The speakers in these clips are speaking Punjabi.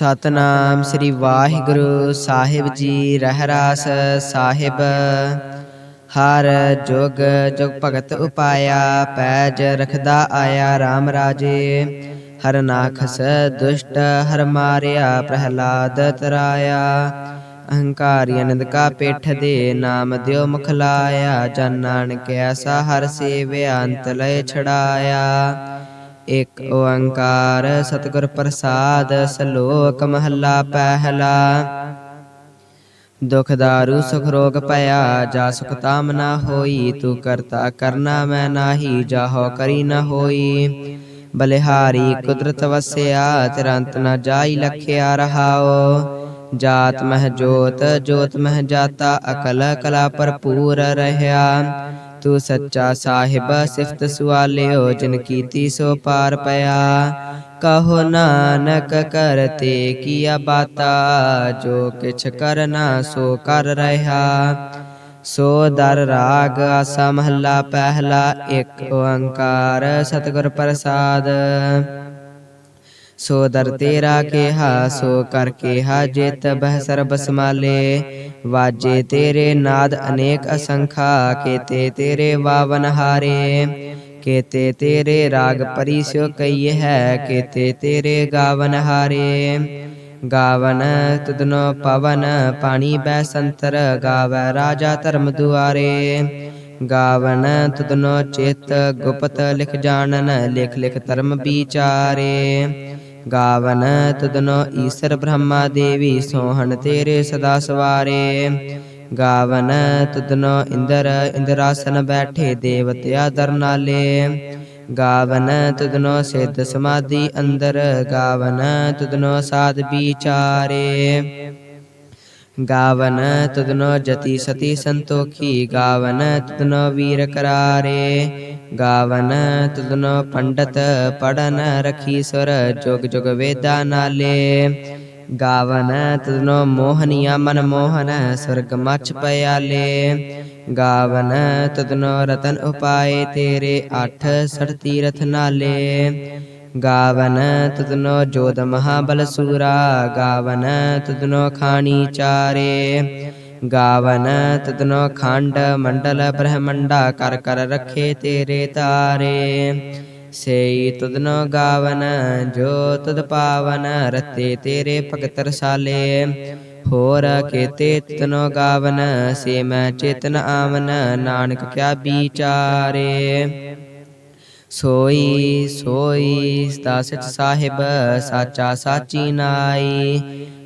ਸਤਨਾਮ ਸ੍ਰੀ ਵਾਹਿਗੁਰੂ ਸਾਹਿਬ ਜੀ, ਰਹਿਰਾਸ ਸਾਹਿਬ। ਹਰ ਜੁਗ ਜੁਗ ਭਗਤ ਉਪਾਇਆ, ਪੈਜ ਰਖਦਾ ਆਇਆ RAM ਰਾਜੇ। ਹਰ ਨਾਖਸ ਦੁਸ਼ਟ, ਹਰ ਮਾਰਿਆ, ਪ੍ਰਹਲਾਦ ਤਰਾਇਆ। ਅਹੰਕਾਰੀ ਅਨੰਦ ਕਾ ਪੇਠ ਦੇ ਨਾਮ ਦਿਓ ਮੁਖ ਲਾਇਆ। ਜਨ ਨਾਨਕ ਐਸਾ ਹਰ ਸੇਵਿਆ, ਅੰਤ ਲੈ ਛੜਾਇਆ ਇਕ ਓੰਕਾਰ ਸਤਿਗੁਰ ਪ੍ਰਸਾਦ ਸਲੋਕ ਮਹੱਲਾ ਪਹਿਲਾ। ਦੁਖ ਦਾਰੂ ਸੁਖ ਰੋਗ ਭਇਆ, ਜਾ ਸੁਖ ਤਾਮ ਨਾ ਹੋਈ, ਤੂੰ ਕਰਤਾ ਕਰਨਾ ਮੈਂ ਨਾਹੀ, ਜਾਹੋ ਕਰੀ ਨਾ ਹੋਈ। ਬਲਿਹਾਰੀ ਕੁਦਰਤ ਵਸਿਆ, ਤਿਰੰਤ ਨਾ ਜਾਈ ਲਖਿਆ ਰਹਾਓ ਜਾਤ ਮਹ ਜੋਤ ਜੋਤ ਮਹ ਜਾਤਾ, ਅਕਲ ਕਲਾ ਭਰਪੂਰ ਰਹਿਆ। ਤੂੰ ਸੱਚਾ ਸਾਹਿਬ ਸਿਫਤ ਸੁਆਲਿਓ ਜਿਨ ਕੀਤੀ ਸੋ ਪਾਰ ਪਿਆ। ਕਹੋ ਨਾਨਕ ਕਰਤੇ ਕੀਆ ਬਾਤਾ, ਜੋ ਕਿਛ ਕਰਨਾ ਸੋ ਕਰ ਰਹਾ। ਸੋ ਦਰ ਰਾਗ ਆਸਾ ਮਹੱਲਾ ਪਹਿਲਾ, ਇੱਕ ਓੰਕਾਰ ਸਤਿਗੁਰ ਪ੍ਰਸਾਦ। ਸੋ ਦਰ ਤੇਰਾ ਕਿਹਾ ਸੋ ਕਰ ਕਿਹਾ ਜਿਤ ਬਹਿ ਸਰਬ ਸਮਾਲੇ ਵਾਜੇ ਤੇਰੇ ਨਾਦ ਅਨੇਕ ਅਸੰਖਾ ਕੇਤੇ ਤੇਰੇ ਵਾਵਨ ਹਾਰੇ। ਕੇਤੇ ਤੇਰੇ ਰਾਗ ਪਰਿਸਿਓ ਕਈ ਹੈ ਕੇਤੇ ਤੇਰੇ ਗਾਵਨ ਹਾਰੇ। ਗਾਵਨ ਤੁਧਨੋ ਪਵਨ ਪਾਣੀ ਬੈ ਸੰਤਰ ਗਾਵੈ ਰਾਜਾ ਧਰਮ ਦੁਆਰੇ। ਗਾਵਨ ਤੁਧਨੋ ਚਿਤ ਗੁਪਤ ਲਿਖ ਜਾਣਨ ਲਿਖ ਲਿਖ ਧਰਮ ਵਿਚਾਰੇ। ਗਾਵਨ ਤੁਧਨੋ ਈਸ਼ਰ ਬ੍ਰਹਮਾ ਦੇਵੀ ਸੋਹਣ ਤੇਰੇ ਸਦਾ ਸਵਾਰੇ। ਗਾਵਨ ਤੁਧਨੋ ਇੰਦਰ ਇੰਦਰਾਸਨ ਬੈਠੇ ਦੇਵਤਿਆ ਦਰ ਗਾਵਨ ਤੁਧਨੋ ਸਿੱਧ ਸਮਾਧੀ ਅੰਦਰ। ਗਾਵਨ ਤੁਧਨੋ ਸਾਧ ਵਿਚਾਰੇ। ਗਾਵਨ ਤੁਧਨੋ ਜਤੀ ਸਤੀ ਸੰਤੋਖੀ, ਗਾਵਨ ਤਦਨੋ ਵੀਰ ਕਰਾਰੇ। ਗਾਵਨ ਤਦਨੋ ਪੰਡਤ ਪੜਨ ਰਖੀ ਸੁਰ, ਜੁਗ ਜੁਗ ਵੇਦਾ ਨਾਲੇ। ਗਾਵਨ ਤਦਨੋ ਮੋਹਨੀਆ ਮਨ ਮੋਹਨ, ਸੁਰਗ ਮਛ ਪਿਆਲੇ। ਗਾਵਨ ਤਦਨੋ ਰਤਨ ਉਪਾਏ ਤੇਰੇ, ਅਠ ਸਠ ਤੀਰਥ ਨਾਲੇ। ਗਾਵਨ ਤੁਧਨੋ ਜੋਤ ਮਹਾਬਲ ਸੂਰਾ ਗਾਵਨ ਤੁਧਨੋ ਖਾਣੀ ਚਾਰੇ। ਗਾਵਨ ਤੁਧਨੋ ਖੰਡ ਮੰਡਲ ਬ੍ਰਹਮੰਡਾ, ਕਰ ਕਰ ਰੱਖੇ ਤੇਰੇ ਤਾਰੇ। ਸੇਈ ਤਦਨੋ ਗਾਵਨ, ਜੋ ਤਦ ਪਾਵਨ, ਰਤੇ ਤੇਰੇ ਭਗਤ ਰਸਾਲੇ। ਹੋਰ ਕੇਤੇ ਤਨੋ ਗਾਵਨ, ਸੇ ਮੈਂ ਚੇਤਨ ਆਵਨ, ਨਾਨਕ ਕਿਆ ਵਿਚਾਰੇ। ਸੋਈ ਸੋਈ ਸਦਾ ਸਚ ਸਾਹਿਬ ਸਾਚਾ ਸਾਚੀ ਨਾਈ।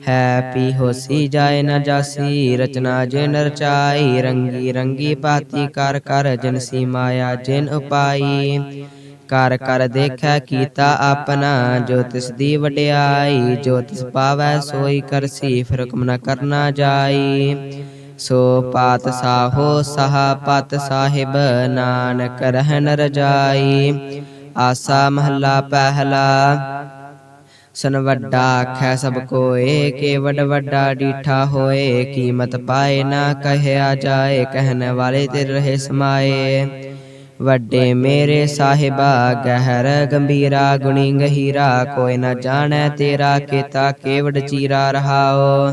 ਹੈ ਪੀ ਹੋਸੀ ਜਾਏ ਨ ਜਾਸੀ ਰਚਨਾ ਜਿਨ ਰਚਾਈ ਰੰਗੀ ਰੰਗੀ ਭਾਤੀ ਕਰ ਕਰ ਜਨ ਸੀ ਮਾਇਆ ਜਿਨ ਉਪਾਈ। ਕਰ ਕਰ ਦੇਖੈ ਕੀਤਾ ਆਪਣਾ ਜੋ ਤਿਸ ਦੀ ਵਡਿਆਈ। ਜੋ ਤਿਸ ਪਾਵੈ ਸੋਈ ਕਰਸੀ ਫਿਰ ਹੁਕਮ ਨ ਕਰਨਾ ਜਾਈ। ਸੋ ਪਾਤ ਸਾਹੋ ਸਹਾ ਪਤ ਸਾਹਿਬ, ਨਾਨਕ ਰਹਿਨ ਰਜਾਈ। ਆਸਾ ਮਹੱਲਾ ਪਹਿਲਾ। ਸਨ ਵੱਡਾ ਆਖੈ ਸਭ ਕੋਏ ਕੇ ਵੱਡ ਵੱਡਾ ਡੀਠਾ ਹੋਏ, ਕੀਮਤ ਪਾਏ ਨਾ ਕਹਿਆ ਜਾਏ, ਕਹਿਣ ਵਾਲੇ ਤੇ ਰਹੇ ਸਮਾਏ। ਵੱਡੇ ਮੇਰੇ ਸਾਹਿਬਾ, ਗਹਿਰ ਗੰਭੀਰਾ, ਗੁਣੀ ਗਹੀਰਾ, ਕੋਈ ਨਾ ਜਾਣੈ ਤੇਰਾ, ਕੀਤਾ ਕੇਵੜ ਚੀਰਾ ਰਹਾਓ।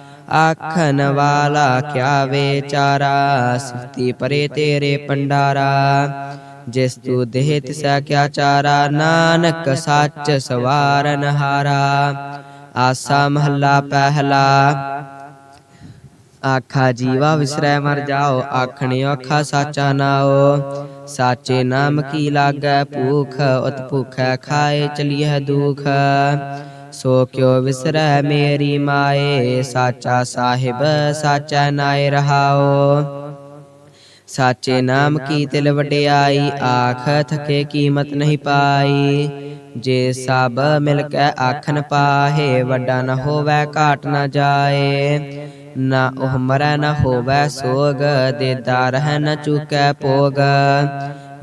ਆਖਣ ਵਾਲਾ ਕਿਆ ਵਿਚਾਰਾ? ਸਿਫਤੀ ਪਰੇ ਤੇਰੇ ਪੰਡਾਰਾ ਜਿਸ ਤੂ ਦੇਹ ਤਿਸਾ ਕਿਆ ਚਾਰਾ? ਨਾਨਕ ਸੱਚ ਸਵਾਰਨ ਹਾਰਾ ਆਸਾ ਮਹੱਲਾ ਪਹਿਲਾ। ਆਖਾ ਜੀਵਾ ਵਿਸਰੈ ਮਰ ਜਾਓ, ਆਖਣੇ ਆਖਾ ਸਾਚਾ ਨਾਓ। ਸਾਚੇ ਨਾਮ ਕੀ ਲਾਗੈ ਭੂਖ ਉਤ ਭੂਖੈ ਖਾਏ ਚਲੀਐ ਦੁਖ। ਸੋ ਕਿਉ ਵਿਸਰੈ ਮੇਰੀ ਮਾਏ? ਸਾਚਾ ਸਾਹਿਬ, ਸਾਚਾ ਨਾਏ ਰਹਾਓ। ਸਾਚੇ ਨਾਮ ਕੀ ਤਿਲ ਵਡਿਆਈ? ਆਖ ਥਕੇ ਕੀਮਤ ਨਹੀਂ ਪਾਈ। ਜੇ ਸਭ ਮਿਲ ਕੇ ਆਖਨ ਪਾਹੇ, ਵੱਡਾ ਨ ਹੋਵੇ, ਘਾਟ ਨ ਜਾਏ। ਨਾ ਉਹ ਮਰੈ ਨ ਹੋਵੈ ਸੋਗ, ਦੇਦਾ ਰਹਿ ਨ ਚੁਕੈ ਭੋਗ।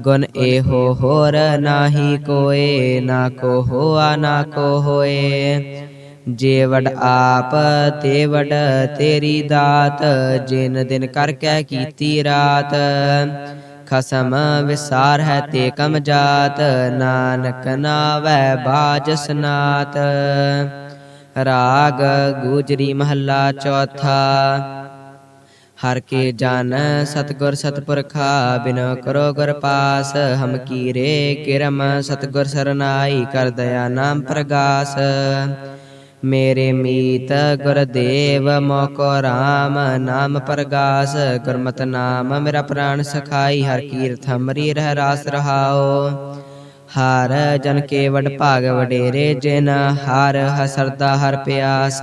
ਗੁਣ ਇਹੋ ਹੋਰ ਨਾਹੀ ਕੋਏ, ਨਾ ਕੋ ਹੋਆ ਨਾ ਕੋ ਹੋਏ ਜੇ ਵਡ ਆਪ ਤੇ ਵਡ ਤੇਰੀ ਦਾਤ, ਜਿਨ ਦਿਨ ਕਰ ਕੈ ਕੀਤੀ ਰਾਤ। ਖਸਮ ਵਿਸਾਰ ਹੈ ਤੇ ਕਮ ਜਾਤ, ਨਾਨਕ ਨਾਵੈ ਬਾਜ ਸਨਾਤ। ਰਾਗ ਗੂਜਰੀ ਮਹੱਲਾ ਚੌਥਾ। ਹਰ ਕੇ ਜਨ ਸਤਗੁਰ ਸਤਪੁਰਖਾ ਬਿਨ ਕਰੋ ਗੁਰ ਪਾਸ, ਹਮ ਕੀਰੇ ਕਿਰਮ, ਸਤਗੁਰ ਸਰਨਾਈ ਕਰ ਦਇਆ ਨਾਮ ਪ੍ਰਗਾਸ। ਮੇਰੇ ਮੀਤ ਗੁਰਦੇਵ ਮੋਕੋ ਰਾਮ, ਨਾਮ ਪ੍ਰਗਾਸ। ਗੁਰਮਤਿ ਨਾਮ ਮੇਰਾ ਪ੍ਰਾਣ ਸਖਾਈ, ਹਰ ਕੀਰਤ ਹਮਰੀ ਰਹਿ ਰਾਸ ਰਹਾਓ ਹਰ ਜਨ ਕੇ ਵਡ ਭਾਗ ਵਡੇਰੇ ਜਿਨ, ਹਰ ਹਸਰਦਾ ਹਰ ਪਿਆਸ।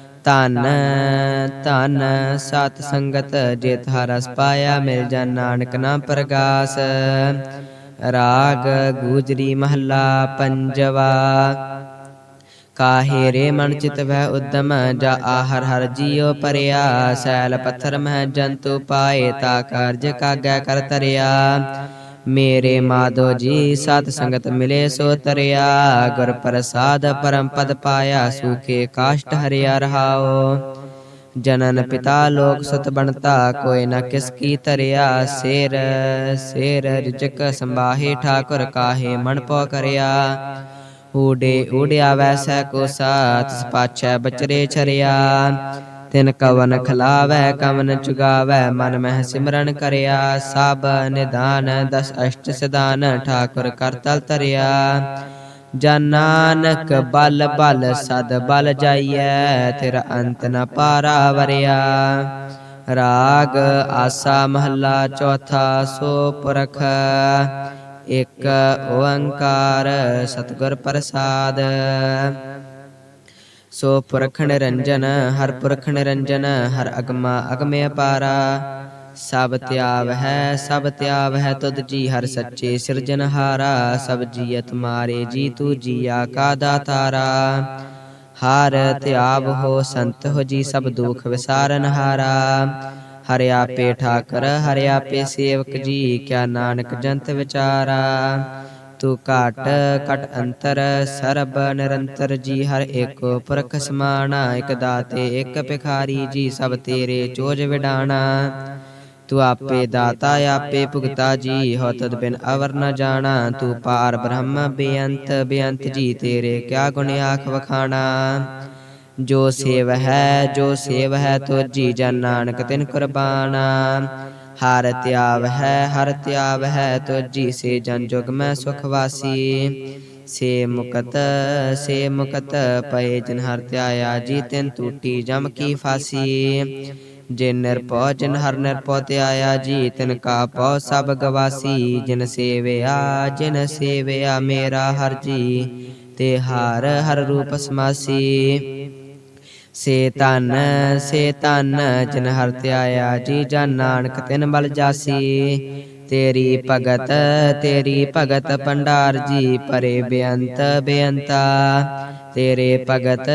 ਧਨ ਧਨ ਸਤ ਸੰਗਤ ਜਿਤ ਹਰਸ ਪਾਇਆ ਮਿਲ ਜਨ ਨਾਨਕ ਨਾਮ ਪ੍ਰਗਾਸ। ਰਾਗ ਗੂਜਰੀ ਮਹੱਲਾ ਪੰਜਵਾ। ਕਾਹੇ ਰੇ ਮਨ ਚਿਤ ਵੈ ਉਦਮ ਜਾ ਆਹਰ ਹਰ ਜੀਉ ਪਰਿਆ ਸੈਲ ਪੱਥਰ ਮਹਿ ਜੰਤੂ ਪਾਏ ਤਾ ਕਾਰਜ ਕਾਗੈ ਕਰ ਤਰਿਆ। ਮੇਰੇ ਮਾਧੋ ਜੀ ਸਤ ਸੰਗਤ ਮਿਲੇ ਸੋ ਤਰਿਆ, ਗੁਰ ਪ੍ਰਸਾਦ ਪਰਮ ਪਦ ਪਾਇਆ, ਸੂਖੇ ਕਾਸ਼ਟ ਹਰਿਆ ਰਹਾਓ। ਜਨਨ ਪਿਤਾ ਲੋਕ ਸੁਤ ਬਣਤਾ, ਕੋਈ ਨ ਕਿਸ ਕੀ ਤਰਿਆ, ਸੇਰ ਸੇਰ ਰਿਜਕ ਸੰਭਾਹੇ, ਠਾਕੁਰ ਕਾਹੇ ਮਨ ਪੋ ਕਰਿਆ। ਊਡੇ ਊੜਿਆ ਵੈਸੈ ਕੋ ਸਾਤ ਪਾਛੈ ਬਚਰੇ ਛਰਿਆ। ਤਿਨ ਕਵਨ ਖਲਾਵੈ, ਕਵਨ ਚੁਗਾਵੈ, ਮਨ ਮਹਿ ਸਿਮਰਨ ਕਰਿਆ, ਸਭ ਨਿਦਾਨ ਦਸ ਅਸ਼ਟ ਸਿਧਾਨ, ਠਾਕੁਰ ਕਰਤਲ ਤਰਿਆ। ਜਨ ਨਾਨਕ ਬਲ ਬਲ, ਸਦ ਬਲ ਜਾਈਐ ਤੇਰਾ ਅੰਤ ਨ ਪਾਰਾ ਵਰਿਆ। ਰਾਗ ਆਸਾ ਮਹੱਲਾ ਚੌਥਾ, ਸੋ ਪੁਰਖ ਇਕ ਓੰਕਾਰ ਸਤਗੁਰ ਪ੍ਰਸਾਦ। ਸੋ ਪੁਰਖ ਨਿਰੰਜਨ ਹਰ ਪੁਰਖ ਨਿਰੰਜਨ ਹਰ ਅਗਮਾ ਅਗਮੇ ਅਪਾਰਾ। ਸਭ ਤਿਆਵ ਹੈ, ਸਭ ਤਿਆਵ ਹੈ ਤੁਧ ਜੀ, ਹਰ ਸੱਚੇ ਸਿਰਜਨਹਾਰਾ ਸਭ ਜੀਅਤ ਮਾਰੇ ਜੀ ਤੂ ਜੀਆ ਕਾ ਦਾਤਾਰਾ। ਹਰ ਧਿਆਵ ਹੋ ਸੰਤ ਹੋ ਜੀ, ਸਭ ਦੁਖ ਵਿਸਾਰਨ ਹਾਰਾ। ਹਰਿ ਆਪੇ ਠਾਕਰ, ਹਰਿ ਆਪੇ ਸੇਵਕ ਜੀ, ਕਿਆ ਨਾਨਕ ਜੰਤ ਵਿਚਾਰਾ। ਤੂੰ ਘਟ ਘਟ ਅੰਤਰ, ਸਰਬ ਨਿਰੰਤਰ ਜੀ ਹਰ ਏਕੋ ਪੁਰਖ ਸਮਾਣਾ, ਇਕ ਦਾਤੇ, ਇਕ ਭਿਖਾਰੀ ਜੀ ਸਭ ਤੇਰੇ ਚੋਜ ਵਿਡਾਣਾ। ਤੂੰ ਆਪੇ ਦਾਤਾ, ਆਪੇ ਭੁਗਤਾ ਜੀ ਹੋ ਤਦ ਬਿਨ ਅਵਰ ਨ ਜਾਣਾ। ਤੂੰ ਪਾਰ ਬ੍ਰਹਮ, ਬੇਅੰਤ ਬੇਅੰਤ ਜੀ, ਤੇਰੇ ਕਿਆ ਗੁਣ ਆਖ ਵਖਾਣਾ। ਜੋ ਸੇਵ ਹੈ, ਜੋ ਸੇਵ ਹੈ ਤੋਜੀ ਜਨ ਨਾਨਕ ਤਿਨ ਕੁਰਬਾਨਾ। ਹਰ ਤਿਆਵ ਹੈ ਹਰ ਤਿਆਵ ਹੈ ਤੋਜੀ ਸੇ ਜਨ ਜੁਗ ਮੈਂ ਸੁਖ ਵਾਸੀ। ਸੇ ਮੁਕਤ ਸੇ ਮੁਕਤ ਪਏ ਜਿਨ ਹਰ ਧਿਆਇਆ ਜੀ ਤਿਨ ਟੂਟੀ ਜਮ ਕੀ ਫਾਸੀ। ਜਿਨ ਨਿਰਭਉ ਜਿਨ ਹਰ ਨਿਰਭਉ ਧਿਆਇਆ ਜੀ ਤਿਨ ਕਾ ਪਉ ਸਭ ਗਵਾਸੀ। ਜਿਨ ਸੇਵਿਆ ਜਿਨ ਸੇਵਿਆ ਮੇਰਾ ਹਰ ਜੀ ਤੇ ਹਰ ਹਰ ਰੂਪ ਸਮਾਸੀ। ਸੇ ਤਨ ਸੇ ਤਨ ਜਿਨ ਹਰ ਧਿਆਇਆ ਜੀ ਜਨ ਨਾਨਕ ਤਿਨ ਬਲ ਜਾਸੀ। ਤੇਰੀ ਭਗਤ ਤੇਰੀ ਭਗਤ ਭੰਡਾਰ ਜੀ ਪਰੇ ਬੇਅੰਤ ਬੇਅੰਤਾ ਤੇਰੇ ਭਗਤ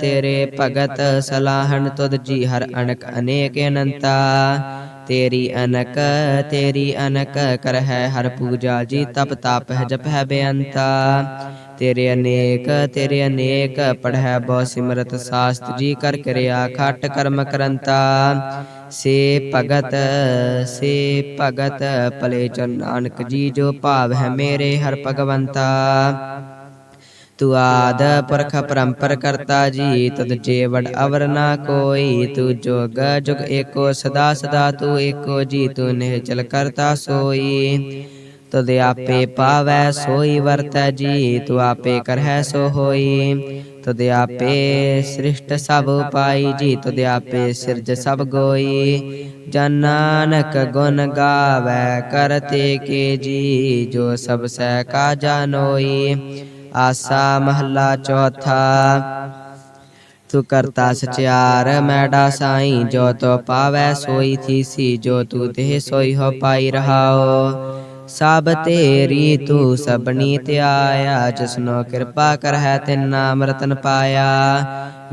ਤੇਰੇ ਭਗਤ ਸਲਾਹਣ ਤੁਧ ਜੀ ਹਰ ਅਨਕ ਅਨੇਕ ਅਨੰਤਾ। ਤੇਰੀ ਅਨਕ ਤੇਰੀ ਅਨਕ ਕਰ ਹੈ ਹਰ ਪੂਜਾ ਜੀ ਤਪ ਤਾਪ ਹੈ ਜਪ ਹੈ ਬੇਅੰਤਾ। ਤੇਰੇ ਅਨੇਕ ਤੇਰੇ ਅਨੇਕ ਪੜ੍ਹੈ ਬਹੁ ਸਿਮਰਤ ਸਾਸਤ ਜੀ ਕਰ ਕਰਿਆ ਖਟ ਕਰਮ ਕਰੰਤਾ। ਸੇ ਭਗਤ ਸੇ ਭਗਤ ਭਲੇ ਚਰਨ ਨਾਨਕ ਜੀ ਜੋ ਭਾਵ ਹੈ ਮੇਰੇ ਹਰ ਭਗਵੰਤਾ। ਤੂੰ ਆਦ ਪੁਰਖ ਪਰੰਪਰ ਕਰਤਾ ਜੀ, ਤਦ ਜੇ ਵਡ ਅਵਰ ਨਾ ਕੋਈ, ਤੂੰ ਜੋਗ ਜੁਗ ਏਕੋ ਸਦਾ ਸਦਾ ਤੂੰ ਏਕੋ ਜੀ, ਤੂੰ ਨਿਹਚਲ ਕਰਤਾ ਸੋਈ। ਤਦ ਆਪੇ ਪਾਵੈ, ਸੋਈ ਵਰਤੈ ਜੀ ਤੂ ਆਪੇ ਕਰਹਿ ਸੋ ਹੋਈ। ਤਦ ਆਪੇ ਸ੍ਰਿਸ਼ਟ ਸਭ ਪਾਈ ਜੀ ਤਦ ਆਪੇ ਸਿਰਜ ਸਭ ਗੋਈ। ਜਨ ਨਾਨਕ ਗੁਣ ਗਾਵੇ ਕਰਤੇ ਕੇ ਜੀ, ਜੋ ਸਭ ਸਹਿ ਕਾ ਜਾਨੋਈ ਆਸਾ ਮਹੱਲਾ ਚੌਥਾ, ਤੂੰ ਕਰਤਾ ਸਚਿਆਰ ਮੈਡਾ ਸਾਈ, ਜੋ ਤੋ ਪਾਵੈ, ਸੋਈ ਥੀਸੀ, ਜੋ ਤੂ ਤੇ ਸੋਈ ਹੋ ਪਾਈ ਰਹਾਓ। ਸਭ ਤੇਰੀ ਤੂੰ ਸਬਨੀ ਧਿਆਇਆ ਜਿਸਨੋ ਕਿਰਪਾ ਕਰਹਿ ਤਿਨ ਨਾਮ ਰਤਨ ਪਾਇਆ।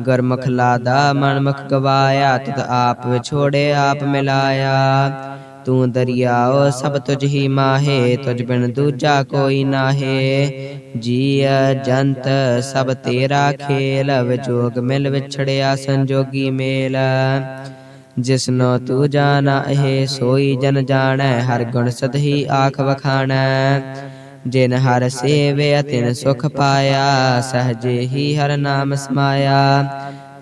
ਗੁਰਮੁਖ ਲਾਦਾ ਮਨਮੁਖ ਗਵਾਇਆ ਤਤ ਆਪ ਵਿਛੋੜੇ ਆਪ ਮਿਲਾਇਆ। ਤੂੰ ਦਰਿਆਓ ਸਭ ਤੁਝ ਹੀ ਮਾਹੇ ਤੁਝ ਬਿਨ ਦੂਜਾ ਕੋਈ ਨਾਹੇ। ਜੀਅ ਜੰਤ ਸਭ ਤੇਰਾ ਖੇਲ ਵਿਜੋਗ ਮਿਲ ਵਿਛੜਿਆ ਸੰਜੋਗੀ ਮੇਲ। ਜਿਸਨੋ ਤੂੰ ਜਾਣਾ, ਇਹ ਸੋਈ ਜਨ ਜਾਣੈ, ਹਰ ਗੁਣ ਸਦਹੀ ਆਖ ਵਖਾਣੈ। ਜਿਨ ਹਰ ਸੇਵੇ ਤਿਨ ਸੁਖ ਪਾਇਆ, ਸਹਜੇ ਹੀ ਹਰ ਨਾਮ ਸਮਾਇਆ।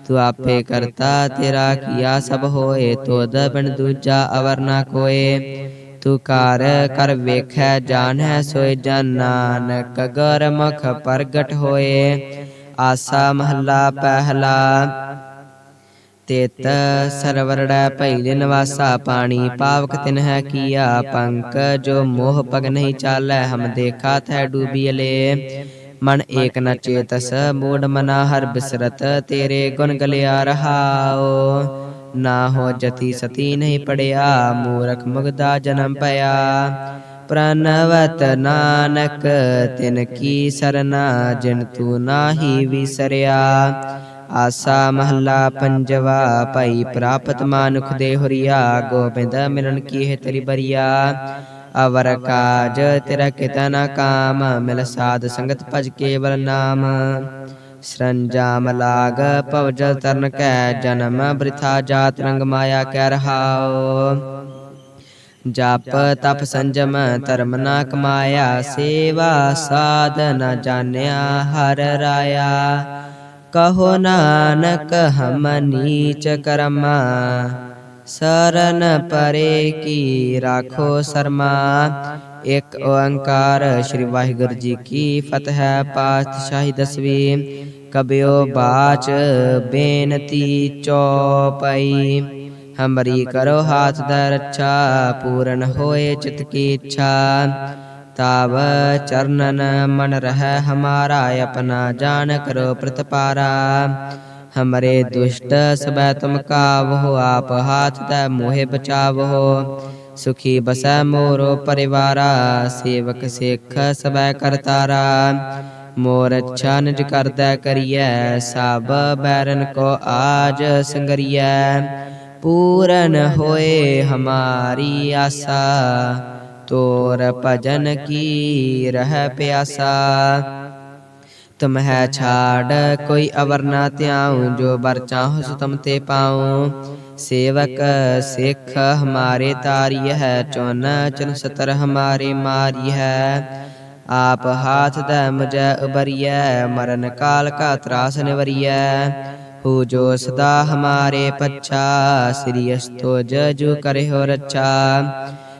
ਤੂੰ ਆਪੇ ਕਰਤਾ, ਤੇਰਾ ਕੀਆ ਸਭ ਹੋਏ ਤੋਦ ਬਿਨ ਦੂਜਾ ਅਵਰ ਨਾ ਕੋਏ। ਤੂੰ ਕਰ ਕਰ ਵੇਖੈ, ਜਾਣੈ ਸੋਏ ਜਨ ਨਾਨਕ, ਗੁਰਮੁਖ ਪ੍ਰਗਟ ਹੋਏ। ਆਸਾ ਮਹੱਲਾ ਪਹਿਲਾ ਤੇਤ ਸਰਵਰੜੈ ਭੈਲੇ ਵਾਸਾ ਪਾਣੀ, ਪਾਵਕ ਤਿਨ ਹੈ ਕੀਆ ਪੰਕ, ਜੋ ਮੋਹ ਪਗ ਨਹੀਂ ਚਾਲੈ, ਹਮ ਦੇਖਾ ਥੈ ਡੂਬੀਲੇ ਮਨ ਏਕ ਨ ਚੇਤਸ, ਮੂੜ ਮਨਾ ਹਰ ਬਿਸਰਤ, ਤੇਰੇ ਗੁਣ ਗਲਿਆ ਰਹਾਓ ਨਾ ਹੋ ਜਤੀ ਸਤੀ ਨਹੀਂ ਪੜਿਆ, ਮੂਰਖ ਮੁਗਦਾ ਜਨਮ ਪਿਆ ਪ੍ਰਨਵਤ ਨਾਨਕ, ਤਿਨ ਕੀ ਸਰਨਾ, ਜਿਨ ਤੂੰ ਨਾਹੀ ਵਿਸਰਿਆ। ਆਸਾ ਮਹੱਲਾ ਪੰਜਵਾ ਭਾਈ ਪ੍ਰਾਪਤ ਮਾਨੁਖ ਦੇ ਹੁਰੀਆ, ਗੋਬਿੰਦ ਮਿਲਨ ਕੀ ਹੈ ਤੇਰੀ ਬਰੀਆ। ਅਵਰ ਕਾਜ ਤੇਰਾ ਕਿਤਾ ਕਾਮ, ਮਿਲ ਸਾਧ ਸੰਗਤ ਭਜ ਕੇਵਲ ਨਾਮ। ਸਰੰਜਾਮ ਲਾਗ ਭਵ ਜਲ ਤਰਨ ਕੈ, ਜਨਮ ਬ੍ਰਿਥਾ ਜਾਤ ਰੰਗ ਮਾਇਆ ਕੈ ਰਹਾਓ ਜਪ ਤਪ ਸੰਜਮ ਧਰਮ ਨਾ ਕਮਾਇਆ, ਸੇਵਾ ਸਾਧ ਨ ਜਾਣਿਆ ਹਰ ਰਾਇਆ। ਕਹੋ ਨਾਨਕ ਹਮ ਨੀਚ ਕਰਮਾ ਸਰਨ ਪਰੇ ਕੀ ਰਾਖੋ ਸਰਮਾ ਇੱਕ ਓੰਕਾਰ ਸ੍ਰੀ ਵਾਹਿਗੁਰੂ ਜੀ ਕੀ ਫਤਿਹ ਪਾਤਸ਼ਾਹੀ ਦਸਵੀਂ ਕਬਿਓ ਬਾਚ ਬੇਨਤੀ ਚੋਪਈ ਹਮਰੀ ਕਰੋ ਹਾਥ ਦਾ ਰੱਛਾ ਪੂਰਨ ਹੋਏ ਚਿਤ ਕੀ ਇੱਛਾ ਤਾਵ ਚਰਨਨ ਮਨ ਰਹਿ ਹਮਾਰਾ ਆਪਣਾ ਜਾਣ ਕਰੋ ਪ੍ਰਤਪਾਰਾ ਹਮਰੇ ਦੁਸ਼ਟ ਸਬੈ ਤੁਮ ਕਾਵਹੁ ਆਪ ਹਾਥ ਤੈ ਮੋਹਿ ਬਚਾਵਹੁ ਸੁਖੀ ਬਸੈ ਮੋਰੋ ਪਰਿਵਾਰਾ ਸੇਵਕ ਸਿੱਖ ਸਬੈ ਕਰਤਾਰਾ ਮੋਰ ਅੱਛਾ ਨਿਜ ਕਰਦਾ ਕਰੀਐ ਸਭ ਬੈਰਨ ਕੋ ਆਜ ਸੰਗਰੀਐ ਪੂਰਨ ਹੋਏ ਹਮਾਰੀ ਆਸਾ ਤੋਰ ਭਜਨ ਕੀ ਰਹਿ ਪਿਆਸਾ? ਤੁਮ ਹੈ ਛਾੜ, ਕੋਈ ਅਵਰ ਨਾ ਧਿਆਉ, ਜੋ ਬਰ ਚਾਹੋ ਸੋ ਤੁਮ ਤੇ ਪਾਉ। ਸੇਵਕ ਸਿੱਖ ਹਮਾਰੇ ਤਾਰੀ ਹੈ ਚੁਨ ਚਨ ਸਤਰ ਹਮਾਰੇ ਮਾਰੀ ਹੈ। ਆਪ ਹਾਥ ਦੇ ਮੁਝੈ ਉਬਰੀਐ ਮਰਨ ਕਾਲ ਕਾ ਤਰਾਸ ਨਿਵਰੀਐ। ਹੋ ਜੋ ਸਦਾ ਹਮਾਰੇ ਪੱਛਾ, ਸ੍ਰੀ ਅਸਤੋ ਜਜੂ ਕਰਿਓ ਰੱਛਾ।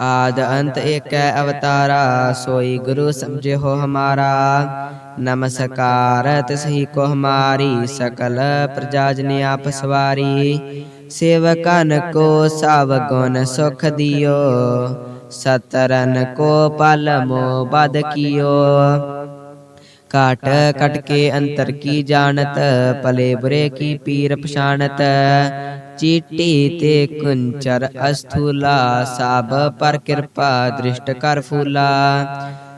ਆਦ ਅੰਤ ਏਕੈ ਅਵਤਾਰਾ ਸੋਈ ਗੁਰੂ ਸਮਝੇ ਹੋ ਹਮਾਰਾ। ਨਮਸਕਾਰ ਤਿਸਹੀ ਕੋ ਹਮਾਰੀ ਸਕਲ ਪ੍ਰਜਾ ਜਨ ਆਪ ਸਵਾਰੀ। ਸੇਵਕਨ ਕੋ ਸਭ ਗੁਣ ਸੁਖ ਦਿਓ। ਸਤਰਨ ਕੋ ਪਲ ਮੋ ਬਦ ਕੀਓ। ਕਾਟ ਕਟ ਕੇ ਅੰਤਰ ਕੀ ਜਾਣਤ ਭਲੇ ਬੁਰੇ ਕੀ ਪੀਰ ਪਛਾਨਤ ਚੀਟੀ ਤੇ ਕੁੰਚਰ ਅਸਥੂਲਾ ਸਭ ਪਰ ਕਿਰਪਾ ਦ੍ਰਿਸ਼ਟ ਕਰ ਫੂਲਾ।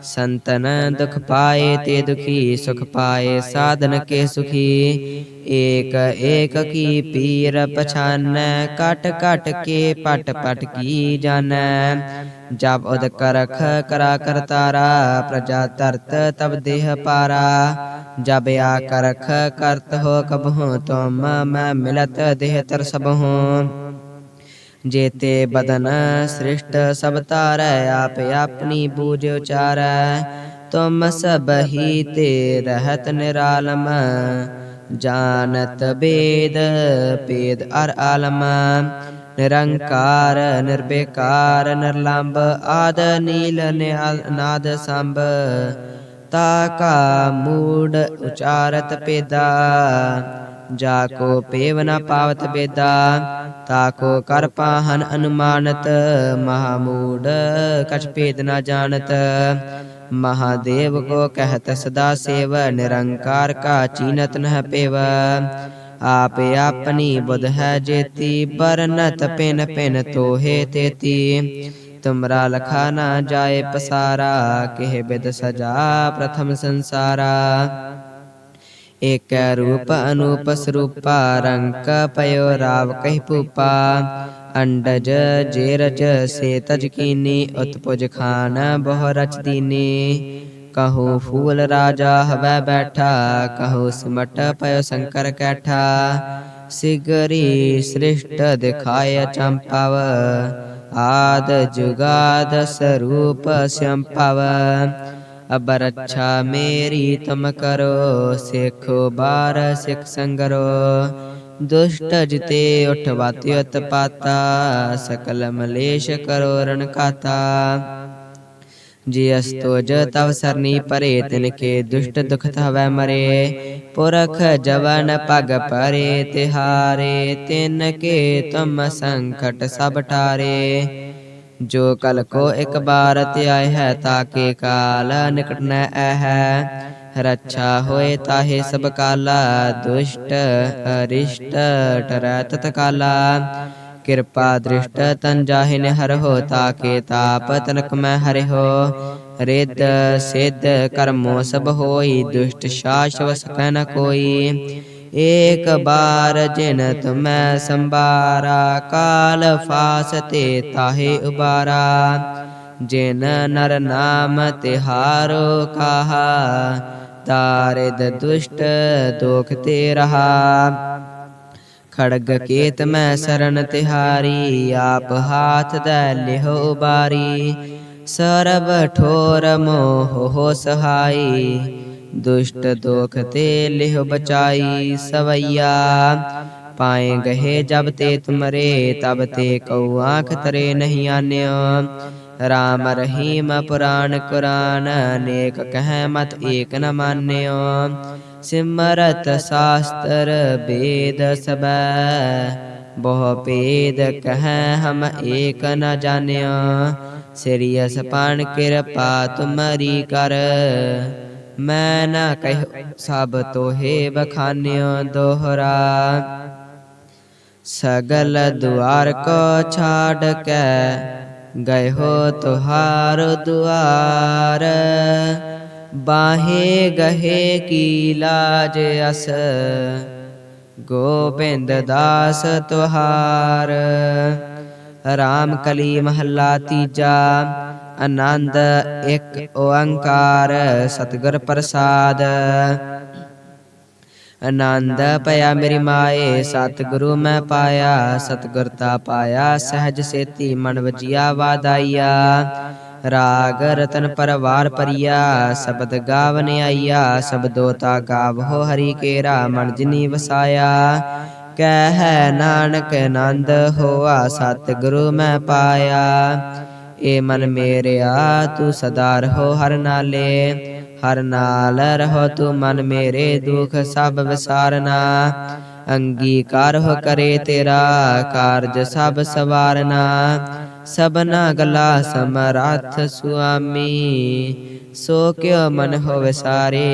ਸੰਤਨ ਦੁਖ ਪਾਏ ਤੇ ਦੁਖੀ, ਸੁਖ ਪਾਏ ਸਾਧਨ ਕੇ ਸੁਖੀ। ਏਕ ਏਕ ਕੀ ਪੀਰ ਪਛਾਨੈ ਕਟ ਕਟ ਕੇ ਪਟ ਪਟ ਕੀ ਜਾਣੈ। ਜਬ ਉਦ ਕਰਖ ਕਰਾ ਕਰਤਾਰਾ ਪ੍ਰਜਾ ਤਰਤ ਤਬ ਦੇਹ ਪਾਰਾ। ਜਬ ਆ ਕਰਖ ਕਰਤ ਹੋ ਕਬਹੂ ਤੁਮ, ਮੈਂ ਮਿਲਤ ਦੇਹ ਤਰ ਸਬਹੂ ਜੇਤੇ ਬਦਨ ਸ੍ਰਿਸ਼ਟ ਸਭ ਤਾਰੈ ਆਪ ਆਪਣੀ ਬੂਝ ਉਚਾਰੈ। ਤੁਮ ਸਭ ਹੀ ਤੇ ਰਹਤ ਨਿਰਾਲਮ, ਜਾਣਤ ਬੇਦ ਪੇਦ ਅਰ ਆਲਮ। ਨਿਰੰਕਾਰ ਨਿਰਬੇਕਾਰ ਨਿਰਲੰਭ ਆਦ ਨੀਲ ਨਿਹਾਲ ਨਾਦ ਸੰਭ। ਤਾ ਕਾ ਮੂੜ ਉਚਾਰਤ ਪੇਦਾ ਜਾ ਕੋ ਪੇਵ ਨ ਪਾਵਤ ਬੇਦਾ, ਤਾ ਕੋ ਕਰ ਪਾਹਨ ਅਨੁਮਾਨਤ। ਮਹਾਮੂੜ ਕਛ ਭੇਦ ਨ ਜਾਣਤ। ਮਹਾਦੇਵ ਕੋ ਕਹਿਤ ਸਦਾ ਸੇਵ, ਨਿਰੰਕਾਰ ਕਾ ਚੀਨਤ ਨਹਿ ਪੇਵ। ਆਪ ਆਪਣੀ ਬੁਧ ਹੈ ਜੇਤੀ ਬਰਨਤ ਪਿਨ ਪਿਨ ਤੋਹੇ ਤੇਤੀ। ਤੁਮਰਾ ਲਖਾ ਨਾ ਜਾਏ ਪਸਾਰਾ, ਕਿਹ ਬਿਦ ਸਜਾ ਪ੍ਰਥਮ ਸੰਸਾਰਾ। ਏਕ ਰੂਪ ਅਨੂਪ ਸਰੂਪਾ, ਰੰਕ ਪਇਓ ਰਾਵ ਕਹਿ ਪੂਪਾ ਅੰਡਜ ਜੇ ਸੇ ਤਜ ਕੀਨੀ, ਉਤਪੁਜ ਖਾਨ ਬਹੁ ਰਚ ਦੀਨੀ। ਕਹੋ ਫੂਲ ਰਾਜਾ ਹਵੈ ਬੈਠਾ, ਕਹੋ ਸਿਮਟ ਪਇਓ ਸ਼ੰਕਰ ਕੈਠਾ। ਸਿਗਰੀ ਸ੍ਰਿਸ਼ਟ ਦਿਖਾਇ ਚੰਪਾਵ, ਆਦ ਜੁਗਾਦ ਸਰੂਪ ਸੰਪਵ। ਅਬ ਰੱਛਾ ਮੇਰੀ ਤਮ ਕਰੋ, ਸਿੱਖੋ ਬਾਰ ਸਿੱਖ ਸੰਗਰੋ। ਦੁਸ਼ਟ ਜਿਤੇ ਉਠਵਾਤੀ ਉਤਪਾਤਾ, ਸਕਲ ਮਲੇਸ਼ ਕਰੋ ਰਣ ਕਾਤਾ। ਜੀ ਅਸਤੋਜ ਤਵ ਸਰਨੀ ਪਰੇ ਤਿਨ ਕੇ ਦੁਸ਼ਟ ਦੁਖ ਥਵੈ ਮਰੇ ਪੁਰਖ ਜਵਨ ਪਗ ਪਰੇ ਤਿਹਾਰੇ ਤਿਨ ਕੇ ਤੁਮ ਸੰਕਟ ਸਭ ਟਾਰੇ ਜੋ ਕਲ ਕੋ ਇੱਕ ਬਾਰ ਧਿਆਇ ਹੈ ਤਾਕੇ ਕਾਲ ਨਿਕਟ ਨ ਹੈ। ਰੱਛਾ ਹੋਏ ਤਾਹੇ ਸਭ ਕਾਲਾ ਦੁਸ਼ਟ ਅਰਿਸ਼ਟ ਟਰੈ ਤਤ ਕਾਲਾ। ਕਿਰਪਾ ਦ੍ਰਿਸ਼ਟ ਤਨ ਜਾਹਿਨ ਹਰ ਹੋ ਤਾਕੇ ਤਾਪ ਤਨਕ ਮੈਂ ਹਰਿ ਹੋ। ਰਿੱਧ ਸਿੱਧ ਕਰਮੋ ਸਭ ਹੋਈ, ਦੁਸ਼ਟ ਸ਼ਾਸ਼ਵ ਸਕੈ ਨ ਕੋਈ। ਏਕ ਬਾਰ ਜਿਨ ਤੁਮੈ ਸੰਬਾਰਾ ਕਾਲ ਫਾਸ ਤੇ ਤਾਹੇ ਉਬਾਰਾ। ਜਿਨ ਨਰ ਨਾਮ ਤਿਹਾਰੋ ਕਾਹਾ, ਤਾਰਿਦ ਦੁਸ਼ਟ ਦੋਖ ਤੇ ਰਹਾ। ਖੜਗ ਕੇਤ ਮੈਂ ਸ਼ਰਨ ਤਿਹਾਰੀ, ਆਪ ਹਾਥ ਦੈ ਲਿਹੋ ਬਾਰੀ। ਸਰਬ ਠੋਰ ਮੋਹ ਹੋ ਸਹਾਈ, ਦੁਸ਼ਟ ਦੋਖ ਤੇ ਲਿਹ ਬਚਾਈ ਸਵਈਆ। ਪਾਏ ਗਏ ਜਬ ਤੇ ਤੁਮਰੇ, ਤਬ ਤੇ ਕਉ ਆਖ ਤਰੇ ਨਹੀਂ ਆਨਿਓ ਰਾਮ ਰਹੀਮ ਪੁਰਾਣ ਕੁਰਾਨ ਅਨੇਕ ਕਹਿ ਮਤ ਏਕ ਨ ਮਾਨਿਓ ਸਿਮਰਤ ਸਾਸਤਰ ਵੇਦ ਸਬੈ ਬਹੁ ਭੇਦ ਕਹੈ ਹਮ ਏਕ ਨ ਜਾਣਿਓ ਸਿਰਿਯਸ ਪਾਣ ਕਿਰਪਾ ਤੁਮਰੀ ਕਰ ਮੈਂ ਨਾ ਕਹਿ ਸਭ ਤੋਹੇ ਬਖਾਨਿਓ ਦੋਹਰਾ ਸਗਲ ਦੁਆਰ ਕੋ ਛਾੜ ਕੇ ਗਏ ਹੋ ਤੁਹਾਰ ਦੁਆਰ, ਬਾਹੇ ਗਹੇ ਕੀ ਲਾਜ ਅਸ? ਗੋਬਿੰਦ ਦਾਸ ਤੁਹਾਰ, ਰਾਮ ਕਲੀ ਮਹੱਲਾ ਤੀਜਾ, ਆਨੰਦ ਇੱਕ ਓੰਕਾਰ, ਸਤਿਗੁਰ ਪ੍ਰਸਾਦ। ਆਨੰਦ ਭਇਆ ਮੇਰੀ ਮਾਏ ਸਤਿਗੁਰੂ ਮੈਂ ਪਾਇਆ ਸਤਿਗੁਰ ਤਾ ਪਾਇਆ ਸਹਿਜ ਸੇਤੀ ਮਨ ਵਜਿਆ ਵਾਦਾਈਆ ਰਾਗ ਰਤਨ ਪਰਵਾਰ ਪਰਿਆ ਸ਼ਬਦ ਗਾਵਨ ਆਈਆ ਸਬਦੋ ਤਾ ਗਾਵੋ ਹਰੀ ਕੇਰਾ ਮਨ ਜਿਨੀ ਵਸਾਇਆ। ਕਹਿ ਨਾਨਕ ਆਨੰਦ ਹੋਆ ਸਤਿਗੁਰੂ ਮੈਂ ਪਾਇਆ। ਏ ਮਨ ਮੇਰਿਆ ਤੂੰ ਸਦਾ ਰਹੋ ਹਰ ਨਾਲੇ। ਹਰ ਨਾਲ ਰਹੋ ਤੂੰ ਮਨ ਮੇਰੇ ਦੁਖ ਸਭ ਵਿਸਾਰਨਾ। ਅੰਗੀਕਾਰ ਹੋ ਕਰੇ ਤੇਰਾ ਕਾਰਜ ਸਭ ਸਵਾਰਨਾ। ਸਭਨਾ ਗਲਾ ਸਮਰੱਥ ਸੁਆਮੀ, ਸੋ ਕਿਉ ਮਨ ਹੋਵੇ ਸਾਰੇ।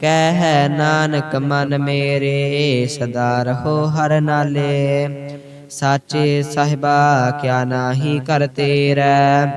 ਕਹਿ ਨਾਨਕ ਮਨ ਮੇਰੇ, ਸਦਾ ਰਹੋ ਹਰ ਨਾਲੇ। ਸਾਚੇ ਸਾਹਿਬਾ, ਕਿਆ ਨਾਹੀ ਕਰ ਤੇਰਾ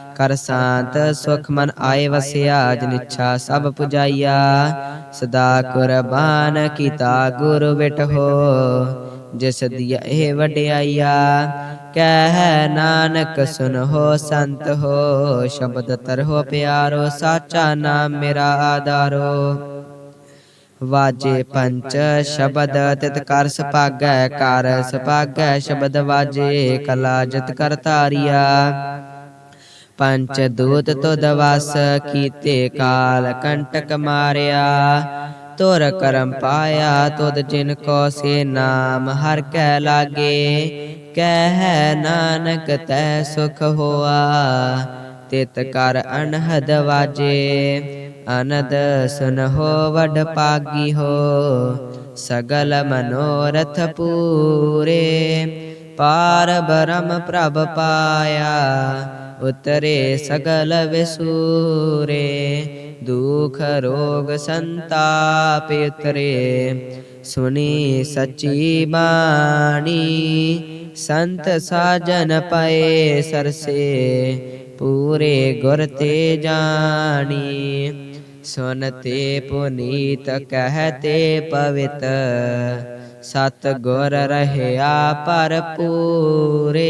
ਕਰ ਸ਼ਾਂਤ, ਸੁਖ ਮਨ ਆਏ ਵਸਿਆ, ਜਿਨ ਇੱਛਾ ਸਭ ਪੁਜਾਈਆ। ਸਦਾ ਕੁਰਬਾਨ ਕੀਤਾ ਗੁਰੂ ਬਿਟਹੋ, ਜਿਸ ਦੀਆ ਇਹ ਵਡਿਆਈਆ। ਕਹਿ ਨਾਨਕ ਸੁਨਹੁ ਸੰਤ ਹੋ, ਸ਼ਬਦ ਤਰਹੁ ਪਿਆਰੋ, ਸਾਚਾ ਨਾਮ ਮੇਰਾ ਆਧਾਰੋ। ਵਾਜੇ ਪੰਚ ਸ਼ਬਦ ਤਿਤ ਕਰ ਸੁਭਾਗੈ ਕਰ ਸੁਭਾਗੈ ਸ਼ਬਦ ਵਾਜੇ, ਕਲਾ ਜਿਤ ਕਰ ਧਾਰਿਆ ਪੰਚ ਦੂਤ ਤੁਧ ਵਸ ਕੀਤੇ ਕਾਲ ਕੰਟਕ ਮਾਰਿਆ। ਤੁਰ ਕਰਮ ਪਾਇਆ ਤੁਧ ਜਿਨ ਕੋ ਸੇ ਨਾਮ ਹਰ ਕੈ ਲਾਗੇ। ਕਹਿ ਨਾਨਕ ਤੈ ਸੁਖ ਹੋਆ। ਤਿਤ ਕਰ ਅਨਹਦ ਵਾਜੇ। ਅਨਦ ਸੁਨ ਹੋ ਵਡ ਪਾਗੀ ਹੋ। ਸਗਲ ਮਨੋਰਥ ਪੂਰੇ। ਪਾਰ ਬ੍ਰਹਮ ਪ੍ਰਭ ਪਾਇਆ। ਉਤਰੇ ਸਗਲ ਵਿਸੂਰੇ ਦੁਖ ਰੋਗ ਸੰਤਾਪ ਉਤਰੇ ਸੁਣੀ ਸਚੀ ਬਾਣੀ ਸੰਤ ਸਾਜਨ ਪਏ ਸਰਸੇ ਪੂਰੇ ਗੁਰ ਤੇ ਜਾਣੀ ਸੁਨਤੇ ਪੁਨੀਤ ਕਹਤੇ ਪਵਿੱਤ ਸਤ ਗੁਰ ਰਹਿਆ ਭਰਪੂਰੇ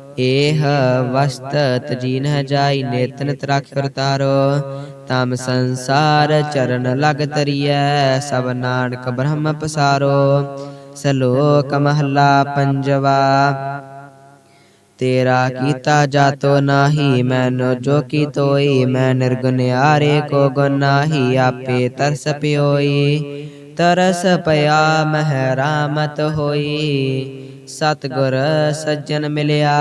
ਏਹ ਵਸਤ ਤਜੀ ਨ ਜਾਈ ਨਿਤ ਨਿਤ ਕਰਤਾਰੋ ਤਮ ਸੰਸਾਰ ਚਰਨ ਲਗ ਤਰੀਐ, ਸਭ ਨਾਨਕ ਬ੍ਰਹਮ ਪਸਾਰੋ। ਸਲੋਕ ਮਹੱਲਾ ਪੰਜਵਾ, ਤੇਰਾ ਕੀਤਾ ਜਾਤੋ ਨਾਹੀ, ਮੈਨੋ ਜੋ ਕੀ ਤੋਈ ਮੈਂ ਨਿਰਗੁਨਿਆਰੇ ਕੋ ਗੁਣ ਨਾਹੀ, ਆਪੇ ਤਰਸ ਪਿਓਈ। ਤਰਸ ਪਿਆ ਮਹਿ ਰਾਮਤ ਹੋਈ ਸਤਗੁਰ ਸੱਜਣ ਮਿਲਿਆ,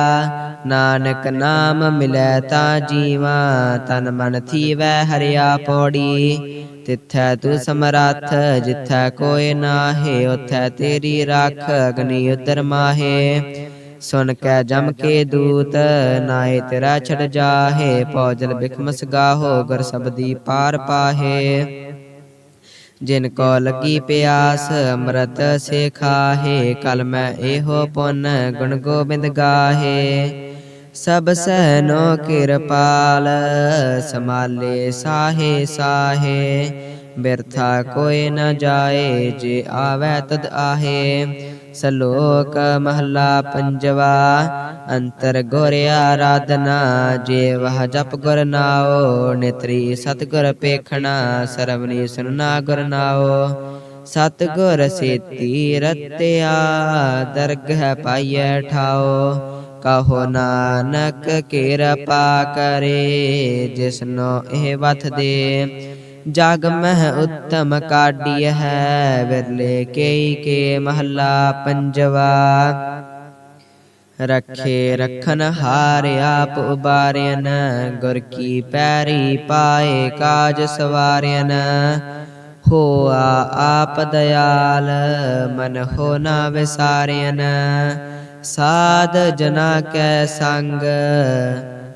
ਨਾਨਕ ਨਾਮ ਮਿਲੈ ਤਾਂ ਜੀਵਾ, ਤਨ ਮਨ ਥੀਵੈ ਹਰਿਆ ਪੌੜੀ। ਤਿੱਥੈ ਤੂੰ ਸਮਰੱਥ, ਜਿੱਥੈ ਕੋਇ ਨਾਹੇ, ਉਥੈ ਤੇਰੀ ਰੱਖ ਅਗਨੀ ਉਦਰ ਮਾਹੇ। ਸੁਨ ਕੈ ਜਮ ਕੇ ਦੂਤ ਨਾਏ ਤੇਰਾ ਛੜ ਜਾਹੇ ਪੌਜਲ ਬਿਖਮਸ ਗਾਹੋ ਗੁਰ ਸਬਦੀ ਪਾਰ ਪਾਹੇ। ਜਿਨ ਕੋ ਲਗੀ ਪਿਆਸ ਅੰਮ੍ਰਿਤ ਸੇ ਖਾਹੇ ਕਲ ਮੈਂ ਇਹੋ ਪੁੰਨ ਗੁਣ ਗੋਬਿੰਦ ਗਾਹੇ। ਸਭ ਸਹਿਨੋ ਕਿਰਪਾਲ ਸਮਾਲੇ ਸਾਹੇ ਸਾਹੇ ਬਿਰਥਾ ਕੋਈ ਨ ਜਾਏ ਜੇ ਆਵੈ ਤਦ ਆਹੇ। ਸਲੋਕ ਮਹੱਲਾ ਪੰਜਵਾ ਅੰਤਰ ਗੁਰ ਆਰਾਧਨਾ ਜੇ ਵਹ ਜਪ ਗੁਰ ਨਾਉ ਨਿਤਰੀ ਸਤਗੁਰ ਪੇਖਣਾ ਸਰਵਨੀ ਸੁਨਨਾ ਗੁਰ ਨਾਉ ਸਤਗੁਰ ਸੇਤੀ ਰਤਿਆ ਦਰਗਹ ਪਾਈਐ ਠਾਓ ਕਹੋ ਨਾਨਕ ਕਿਰਪਾ ਕਰੇ ਜਿਸਨੋ ਇਹ ਵਥ ਦੇ ਜਗ ਮਹਿ ਉੱਤਮ ਕਾਢੀ ਹੈ ਵਿਰਲੇ ਕੇਈ ਕੇ ਮਹੱਲਾ ਪੰਜਵਾ। ਰਖੇ ਰਖਨ ਹਾਰ ਆਪ ਉਬਾਰਿਆਨ ਗੁਰ ਕੀ ਪੈਰੀ ਪਾਏ ਕਾਜ ਸਵਾਰਿਆਨ ਹੋਆ ਆਪ ਦਇਆਲ, ਮਨ ਹੋ ਨਾ ਵਿਸਾਰਿਆਨ ਸਾਧ ਜਨਾ ਕੈ ਸੰਗ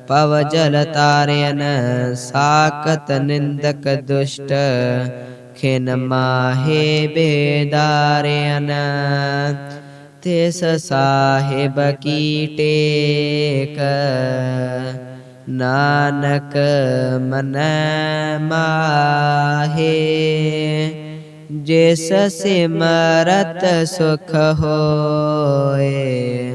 ਪਵ ਜਲ ਤਾਰਿਆਨ ਸਾਕਤ ਨਿੰਦਕ ਦੁਸ਼ਟ, ਖਿਨ ਮਾਹੇ ਬੇਦਾਰਿਆਨ ਤਿਸ ਸਾਹਿਬ ਕੀ ਟੇਕ, ਨਾਨਕ ਮਨੈ ਮਾਹੇ। ਜਿਸ ਸਿਮਰਤ ਸੁਖ ਹੋਏ